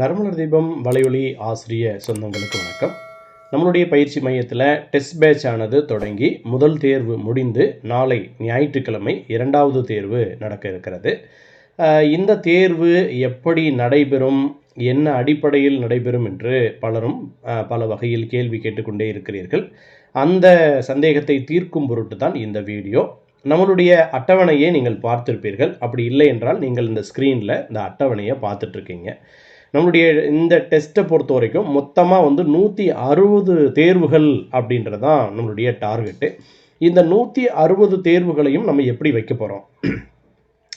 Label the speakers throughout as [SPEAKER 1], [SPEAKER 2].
[SPEAKER 1] நறுமலர் தீபம் வலையொலி ஆசிரிய சொந்தங்களுக்கு வணக்கம். நம்மளுடைய பயிற்சி மையத்தில் டெஸ்ட் பேட்ச் ஆனது தொடங்கி முதல் தேர்வு முடிந்து நாளை ஞாயிற்றுக்கிழமை இரண்டாவது தேர்வு நடக்க இருக்கிறது. இந்த தேர்வு எப்படி நடைபெறும் என்ன அடிப்படையில் நடைபெறும் என்று பலரும் பல வகையில் கேள்வி கேட்டுக்கொண்டே இருக்கிறீர்கள். அந்த சந்தேகத்தை தீர்க்கும் பொருட்டு தான் இந்த வீடியோ. நம்மளுடைய அட்டவணையை நீங்கள் பார்த்திருப்பீர்கள். அப்படி இல்லை என்றால் நீங்கள் இந்த ஸ்க்ரீனில் இந்த அட்டவணையை பார்த்துட்ருக்கீங்க நம்மளுடைய இந்த டெஸ்ட்டை பொறுத்த வரைக்கும் மொத்தமாக வந்து நூற்றி அறுபது தேர்வுகள் அப்படின்றது தான் நம்மளுடைய டார்கெட்டு இந்த நூற்றி அறுபது தேர்வுகளையும் நம்ம எப்படி வைக்க போகிறோம்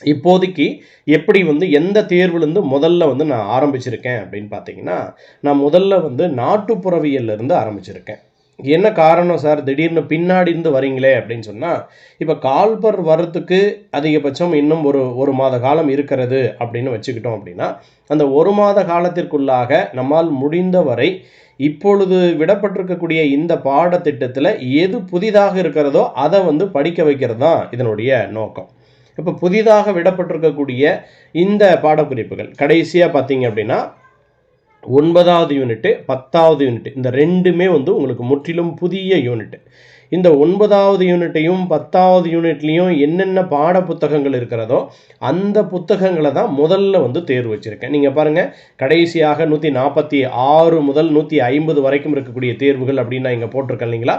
[SPEAKER 1] இப்போதைக்கு எப்படி வந்து எந்த தேர்வுலேருந்து முதல்ல வந்து நான் ஆரம்பிச்சிருக்கேன் அப்படின்னு பார்த்தீங்கன்னா நான் முதல்ல வந்து நாட்டுப்புறவியல்ல இருந்து ஆரம்பிச்சிருக்கேன். என்ன காரணம் சார்? திடீர்னு பின்னாடி இருந்து வரீங்களே அப்படின்னு சொன்னால் இப்போ கால்பர் வரத்துக்கு அதிகபட்சம் இன்னும் ஒரு ஒரு மாத காலம் இருக்கிறது அப்படின்னு வச்சுக்கிட்டோம் அப்படின்னா அந்த ஒரு மாத காலத்திற்குள்ளாக நம்மால் முடிந்தவரை இப்பொழுது விடப்பட்டிருக்கக்கூடிய இந்த பாடத்திட்டத்தில் எது புதிதாக இருக்கிறதோ அதை வந்து படிக்க வைக்கிறது தான் இதனுடைய நோக்கம். இப்போ புதிதாக விடப்பட்டிருக்கக்கூடிய இந்த பாடக்குறிப்புகள் கடைசியாக பார்த்தீங்க அப்படின்னா ஒன்பதாவது யூனிட்டு பத்தாவது யூனிட் இந்த ரெண்டுமே வந்து உங்களுக்கு முற்றிலும் புதிய யூனிட் இந்த ஒன்பதாவது யூனிட்டையும் பத்தாவது யூனிட்லேயும் என்னென்ன பாட புத்தகங்கள் இருக்கிறதோ அந்த புத்தகங்களை தான் முதல்ல வந்து தேர்வு வச்சுருக்கேன். நீங்கள் பாருங்கள் கடைசியாக நூற்றி நாற்பத்தி ஆறு முதல் நூற்றி ஐம்பது வரைக்கும் இருக்கக்கூடிய தேர்வுகள் அப்படின்னு நான் இங்கே போட்டிருக்கேன் இல்லைங்களா?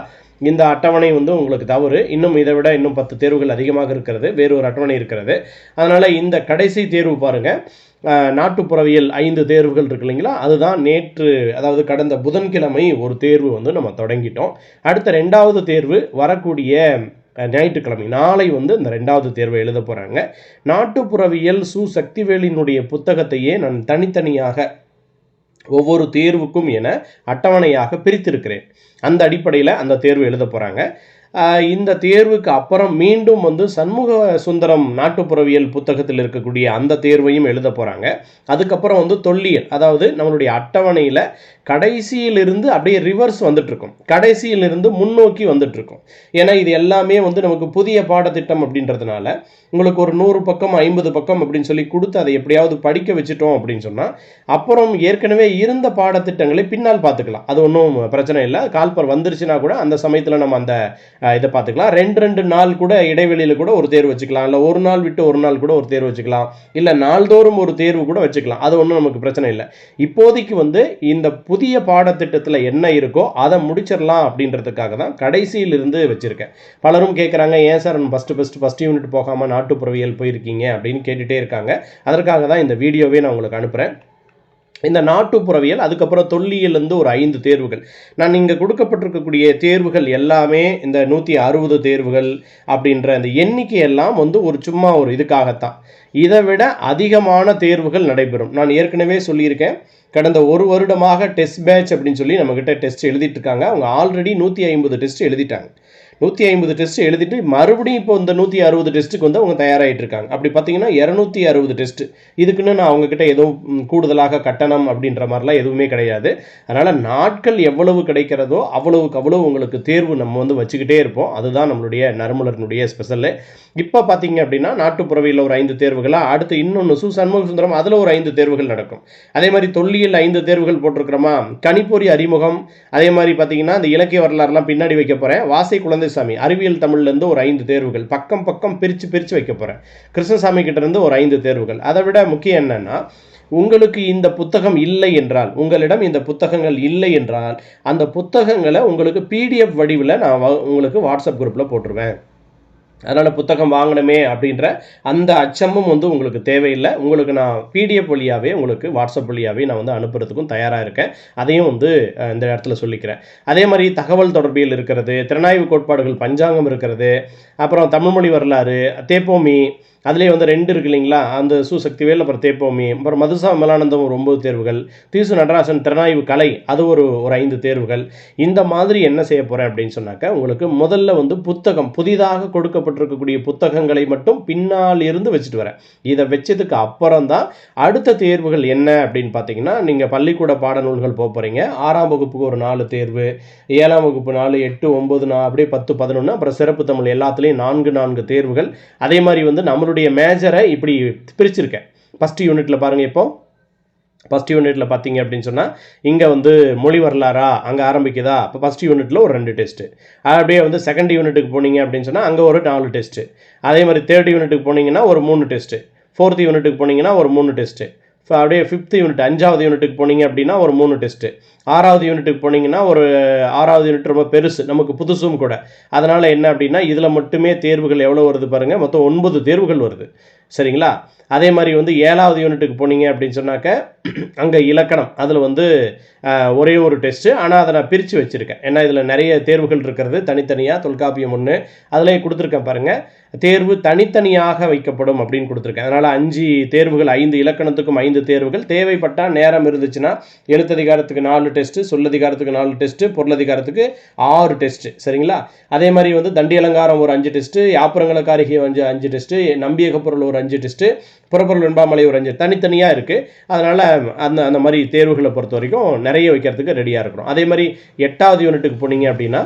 [SPEAKER 1] இந்த அட்டவணை வந்து உங்களுக்கு தவறு. இன்னும் இதை விட இன்னும் பத்து தேர்வுகள் அதிகமாக இருக்கிறது. வேறு ஒரு அட்டவணை இருக்கிறது. அதனால் இந்த கடைசி தேர்வு பாருங்கள் நாட்டுப்புறவியல் ஐந்து தேர்வுகள் இருக்கு இல்லைங்களா? அதுதான் நேற்று அதாவது கடந்த புதன்கிழமை ஒரு தேர்வு வந்து நம்ம தொடங்கிட்டோம். அடுத்த ரெண்டாவது தேர்வு வரக்கூடிய ஞாயிற்றுக்கிழமை நாளை வந்து இந்த ரெண்டாவது தேர்வை எழுத போகிறாங்க நாட்டுப்புறவியல் சு சக்திவேலினுடைய புத்தகத்தையே நான் தனித்தனியாக ஒவ்வொரு தேர்வுக்கும் என அட்டவணையாக பிரித்திருக்கிறேன். அந்த அடிப்படையில் அந்த தேர்வு எழுத போகிறாங்க இந்த தேர்வுக்கு அப்புறம் மீண்டும் வந்து சண்முக சுந்தரம் நாட்டுப்புறவியல் புத்தகத்தில் இருக்கக்கூடிய அந்த தேர்வையும் எழுத போகிறாங்க அதுக்கப்புறம் வந்து தொல்லியல் அதாவது நம்மளுடைய அட்டவணையில் கடைசியிலிருந்து அப்படியே ரிவர்ஸ் வந்துட்டுருக்கும். கடைசியிலிருந்து முன்னோக்கி வந்துட்டுருக்கும். ஏன்னா இது எல்லாமே வந்து நமக்கு புதிய பாடத்திட்டம் அப்படின்றதுனால உங்களுக்கு ஒரு நூறு பக்கம் ஐம்பது பக்கம் அப்படின்னு சொல்லி கொடுத்து அதை எப்படியாவது படிக்க வச்சுட்டோம் அப்படின்னு சொன்னால் அப்புறம் ஏற்கனவே இருந்த பாடத்திட்டங்களை பின்னால் பார்த்துக்கலாம். அது ஒன்றும் பிரச்சனை இல்லை. கால்பர் வந்துருச்சுன்னா கூட அந்த சமயத்தில் நம்ம அந்த இதை பார்த்துக்கலாம். ரெண்டு ரெண்டு நாள் கூட இடைவெளியில் கூட ஒரு தேர்வு வச்சுக்கலாம். இல்லை ஒரு நாள் விட்டு ஒரு நாள் கூட ஒரு தேர்வு வச்சுக்கலாம். இல்லை நாள்தோறும் ஒரு தேர்வு கூட வச்சுக்கலாம். அது ஒன்றும் நமக்கு பிரச்சனை இல்லை. இப்போதைக்கு வந்து இந்த புதிய பாடத்திட்டத்தில் என்ன இருக்கோ அதை முடிச்சிடலாம் அப்படின்றதுக்காக தான் கடைசியிலிருந்து வச்சுருக்கேன். பலரும் கேட்குறாங்க ஏன் sir first first first unit போகாமல் நாட்டுப்புறவியல் போயிருக்கீங்க அப்படின்னு கேட்டுகிட்டே இருக்காங்க. அதற்காக தான் இந்த வீடியோவே நான் உங்களுக்கு அனுப்புகிறேன் இந்த நாட்டுப்புறவியல் அதுக்கப்புறம் தொல்லியல்லேருந்து ஒரு ஐந்து தேர்வுகள். நான் இங்கே கொடுக்கப்பட்டிருக்கக்கூடிய தேர்வுகள் எல்லாமே இந்த நூற்றி அறுபது தேர்வுகள் அப்படின்ற அந்த எண்ணிக்கை எல்லாம் வந்து ஒரு சும்மா ஒரு இதுக்காகத்தான். இதை விட அதிகமான தேர்வுகள் நடைபெறும். நான் ஏற்கனவே சொல்லியிருக்கேன். கடந்த ஒரு வருடமாக டெஸ்ட் பேட்ச் அப்படின்னு சொல்லி நம்மக்கிட்ட டெஸ்ட் எழுதிட்டு இருக்காங்க. அவங்க ஆல்ரெடி நூற்றி ஐம்பது டெஸ்ட் எழுதிட்டாங்க. நூற்றி ஐம்பது டெஸ்ட் எழுதிட்டு மறுபடியும் இப்போ இந்த நூற்றி அறுபது டெஸ்ட்டுக்கு வந்து அவங்க தயாராகிட்டு இருக்காங்க அப்படி பார்த்தீங்கன்னா இரநூத்தி அறுபது டெஸ்ட் இதுக்குன்னு நான் அவங்கக்கிட்ட எதுவும் கூடுதலாக கட்டணம் அப்படின்ற மாதிரிலாம் எதுவுமே கிடையாது. அதனால் நாட்கள் எவ்வளவு கிடைக்கிறதோ அவ்வளவுக்கு அவ்வளவு உங்களுக்கு தேர்வு நம்ம வந்து வச்சுக்கிட்டே இருப்போம். அதுதான் நம்மளுடைய நறுமலர்னுடைய ஸ்பெஷலு இப்போ பார்த்தீங்க அப்படின்னா நாட்டுப்புறவியில் ஒரு ஐந்து தேர்வுகளாக அடுத்து இன்னொன்று சு சண்முக சுந்தரம் அதில் ஒரு ஐந்து தேர்வுகள் நடக்கும். அதே மாதிரி தொல்லியல் ஐந்து தேர்வுகள் போட்டிருக்கிறோமா கணிப்பொறி அறிமுகம் அதே மாதிரி பார்த்தீங்கன்னா இந்த இலக்கிய வரலாறுலாம் பின்னாடி வைக்க போகிறேன் வாசை குழந்தை குழந்தைசாமி அறிவியல் தமிழ்லேருந்து ஒரு ஐந்து தேர்வுகள் பக்கம் பக்கம் பிரித்து பிரித்து வைக்க போகிறேன் கிருஷ்ணசாமி கிட்டேருந்து ஒரு ஐந்து தேர்வுகள். அதை விட முக்கியம் என்னென்னா உங்களுக்கு இந்த புத்தகம் இல்லை என்றால் உங்களிடம் இந்த புத்தகங்கள் இல்லை என்றால் அந்த புத்தகங்களை உங்களுக்கு பிடிஎஃப் வடிவில் நான் உங்களுக்கு வாட்ஸ்அப் குரூப்பில் போட்டுருவேன். அதனால் புத்தகம் வாங்கணுமே அப்படின்ற அந்த அச்சமும் வந்து உங்களுக்கு தேவையில்லை. உங்களுக்கு நான் பிடிஎஃப் வழியாகவே உங்களுக்கு வாட்ஸ்அப் வழியாகவே நான் வந்து அனுப்புறதுக்கும் தயாராக இருக்கேன். அதையும் வந்து இந்த இடத்துல சொல்லிக்கிறேன். அதே மாதிரி தகவல் தொடர்பியல் இருக்கிறது திறனாய்வு கோட்பாடுகள் பஞ்சாங்கம் இருக்கிறது அப்புறம் தமிழ்மொழி வரலாறு தேப்போமி அதுலேயே வந்து ரெண்டு இருக்கு இல்லைங்களா? அந்த சுசக்திவேல் அப்புறம் தேப்போமி அப்புறம் மதுசா மலானந்தம் ஒரு ஒன்பது தேர்வுகள் தீசு நடராசன் திறனாய்வு கலை அது ஒரு ஒரு ஐந்து தேர்வுகள். இந்த மாதிரி என்ன செய்ய போகிறேன் அப்படின்னு சொன்னாக்க உங்களுக்கு முதல்ல வந்து புத்தகம் புதிதாக கொடுக்கப்பட்டிருக்கக்கூடிய புத்தகங்களை மட்டும் பின்னால் இருந்து வச்சுட்டு வரேன். இதை வச்சதுக்கு அப்புறம் தான் அடுத்த தேர்வுகள் என்ன அப்படின்னு பார்த்தீங்கன்னா நீங்கள் பள்ளிக்கூட பாடநூல்கள் போக போகிறீங்க ஆறாம் வகுப்புக்கு ஒரு நாலு தேர்வு ஏழாம் வகுப்பு நாலு எட்டு ஒம்பது நான் அப்படியே பத்து பதினொன்று அப்புறம் சிறப்பு தமிழ் எல்லாத்துலேயும் நான்கு நான்கு தேர்வுகள். அதே மாதிரி வந்து நம்மளுடைய மேஜரை இப்படி பிரிச்சிருக்கேன். ஃபஸ்ட் யூனிட்டில் பாருங்கள் இப்போது ஃபஸ்ட் யூனிட்டில் பார்த்தீங்க அப்படின்னு சொன்னால் இங்கே வந்து மொழி வரலாறா? அங்கே ஆரம்பிக்குதா? இப்போ ஃபஸ்ட் யூனிட்டில் ஒரு ரெண்டு டெஸ்ட்டு அப்படியே வந்து செகண்ட் யூனிட்டுக்கு போனீங்க அப்படின்னு சொன்னால் அங்கே ஒரு நாலு டெஸ்ட்டு அதே மாதிரி தேர்ட் யூனிட்டுக்கு போனீங்கன்னா ஒரு மூணு டெஸ்ட்டு ஃபோர்த் யூனிட்டுக்கு போனீங்கன்னா ஒரு மூணு டெஸ்ட்டு ஸோ அப்படியே ஃபிஃப்த் யூனிட் அஞ்சாவது யூனிட்டுக்கு போனீங்க அப்படின்னா ஒரு மூணு டெஸ்ட்டு ஆறாவது யூனிட்டுக்கு போனீங்கன்னா ஒரு ஆறாவது யூனிட் ரொம்ப பெருசு நமக்கு புதுசும் கூட. அதனால் என்ன அப்படின்னா இதில் மட்டுமே தேர்வுகள் எவ்வளோ வருது பாருங்கள் மொத்தம் ஒன்பது தேர்வுகள் வருது. சரிங்களா? அதே மாதிரி வந்து ஏழாவது யூனிட்டுக்கு போனீங்க அப்படின்னு சொன்னாக்க அங்கே இலக்கணம். அதில் வந்து ஒரே ஒரு டெஸ்ட்டு ஆனால் அதை நான் பிரித்து வச்சுருக்கேன். ஏன்னா இதில் நிறைய தேர்வுகள் இருக்கிறது. தனித்தனியாக தொல்காப்பியம் ஒன்று அதிலே கொடுத்துருக்கேன் பாருங்கள் தேர்வு தனித்தனியாக வைக்கப்படும் அப்படின்னு கொடுத்துருக்கேன். அதனால் அஞ்சு தேர்வுகள் ஐந்து இலக்கணத்துக்கும் ஐந்து தேர்வுகள். தேவைப்பட்டால் நேரம் இருந்துச்சுன்னா எழுத்ததிகாரத்துக்கு நாலு டெஸ்ட்டு சொல்லதிகாரத்துக்கு நாலு டெஸ்ட்டு பொருளதிகாரத்துக்கு ஆறு டெஸ்ட்டு சரிங்களா? அதே மாதிரி வந்து தண்டி அலங்காரம் ஒரு அஞ்சு டெஸ்ட்டு யாப்புரங்களக்காரிகை அஞ்சு அஞ்சு டெஸ்ட்டு நம்பியக பொருள் ஒரு அஞ்சு டெஸ்ட்டு புறப்பொருள் வெண்பாமலை ஒரு அஞ்சு தனித்தனியாக இருக்குது அதனால் அந்த அந்த மாதிரி தேர்வுகளை பொறுத்த வரைக்கும் நிறைய வைக்கிறதுக்கு ரெடியாக இருக்கிறோம். அதே மாதிரி எட்டாவது யூனிட்டுக்கு போனீங்க அப்படின்னா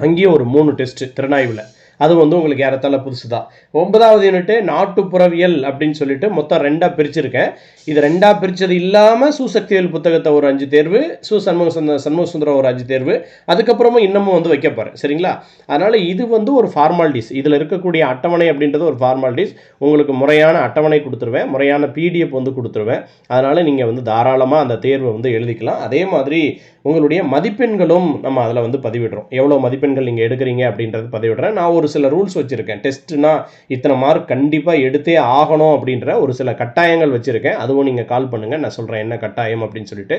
[SPEAKER 1] அங்கேயும் ஒரு மூணு டெஸ்ட்டு திறனாய்வில் அது வந்து உங்களுக்கு ஏறத்தாழ புதுசு தான் ஒன்பதாவது யூனிட்டு நாட்டுப்புறவியல் அப்படின்னு சொல்லிட்டு மொத்தம் ரெண்டாக பிரிச்சிருக்கேன். இது ரெண்டாக பிரித்தது இல்லாமல் சூசக்தியல் புத்தகத்தை ஒரு அஞ்சு தேர்வு சு சண்முக சுந்தர சண்முக சுந்தரம் ஒரு அஞ்சு தேர்வு. அதுக்கப்புறமும் இன்னமும் வந்து வைக்க போகிறேன் சரிங்களா? அதனால் இது வந்து ஒரு ஃபார்மாலிட்டிஸ் இதில் இருக்கக்கூடிய அட்டவணை அப்படின்றது ஒரு ஃபார்மாலிட்டிஸ் உங்களுக்கு முறையான அட்டவணை கொடுத்துருவேன். முறையான பிடிஎஃப் வந்து கொடுத்துருவேன். அதனால் நீங்கள் வந்து தாராளமாக அந்த தேர்வை வந்து எழுதிக்கலாம். அதே மாதிரி உங்களுடைய மதிப்பெண்களும் நம்ம அதில் வந்து பதிவிடுறோம். எவ்வளோ மதிப்பெண்கள் நீங்கள் எடுக்கிறீங்க அப்படின்றது பதிவிடுறேன். நான் ஒரு சில ரூல்ஸ் வச்சுருக்கேன். டெஸ்ட்னா இத்தனை மார்க் கண்டிப்பாக எடுத்தே ஆகணும் அப்படின்ற ஒரு சில கட்டாயங்கள் வச்சுருக்கேன். அதுவும் நீங்கள் கால் பண்ணுங்கள் நான் சொல்கிறேன் என்ன கட்டாயம் அப்படின்னு சொல்லிட்டு.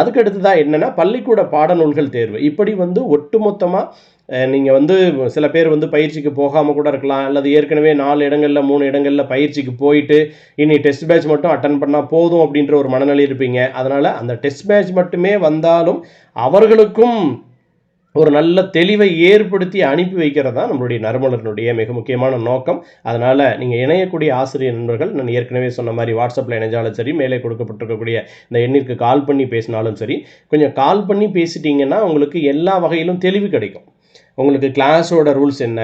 [SPEAKER 1] அதுக்கு அடுத்ததாக என்னென்னா பள்ளிக்கூட பாடநூல்கள் தேர்வு. இப்படி வந்து ஒட்டுமொத்தமாக நீங்கள் வந்து சில பேர் வந்து பயிற்சிக்கு போகாமல் கூட இருக்கலாம். அல்லது ஏற்கனவே நாலு இடங்களில் மூணு இடங்களில் பயிற்சிக்கு போயிட்டு இனி டெஸ்ட் பேட்ச் மட்டும் அட்டன் பண்ணால் போதும் அப்படின்ற ஒரு மனநிலை இருப்பீங்க. அதனால் அந்த டெஸ்ட் பேட்ச் மட்டுமே வந்தாலும் அவர்களுக்கும் ஒரு நல்ல தெளிவை ஏற்படுத்தி அனுப்பி வைக்கிறது தான் நம்மளுடைய நறுமலரினுடைய மிக முக்கியமான நோக்கம். அதனால் நீங்கள் இணையக்கூடிய ஆசிரியர் நண்பர்கள் நான் ஏற்கனவே சொன்ன மாதிரி வாட்ஸ்அப்பில் இணைஞ்சாலும் சரி மேலே கொடுக்கப்பட்டிருக்கக்கூடிய இந்த எண்ணிற்கு கால் பண்ணி பேசினாலும் சரி கொஞ்சம் கால் பண்ணி பேசிட்டிங்கன்னா உங்களுக்கு எல்லா வகையிலும் தெளிவு கிடைக்கும். உங்களுக்கு கிளாஸோட ரூல்ஸ் என்ன?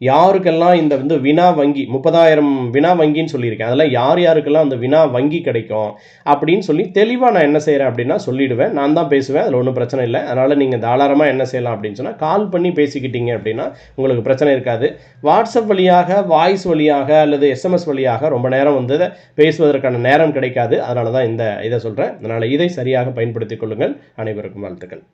[SPEAKER 1] யாருக்கெல்லாம் இந்த வந்து வினா வங்கி முப்பதாயிரம் வினா வங்கின்னு சொல்லியிருக்கேன். அதெல்லாம் யார் யாருக்கெல்லாம் அந்த வினா வங்கி கிடைக்கும்? அப்படின்னு சொல்லி தெளிவாக நான் என்ன செய்கிறேன் அப்படின்னா சொல்லிடுவேன். நான் தான் பேசுவேன். அதில் ஒன்றும் பிரச்சனை இல்லை. அதனால் நீங்கள் தாராளமாக என்ன செய்யலாம் அப்படின்னு சொன்னால் கால் பண்ணி பேசிக்கிட்டீங்க அப்படின்னா உங்களுக்கு பிரச்சனை இருக்காது. வாட்ஸ்அப் வழியாக வாய்ஸ் வழியாக அல்லது எஸ்எம்எஸ் வழியாக ரொம்ப நேரம் வந்து பேசுவதற்கான நேரம் கிடைக்காது. அதனால தான் இந்த இதை சொல்கிறேன் அதனால் இதை சரியாக பயன்படுத்திக் கொள்ளுங்கள். அனைவருக்கும் வாழ்த்துக்கள்.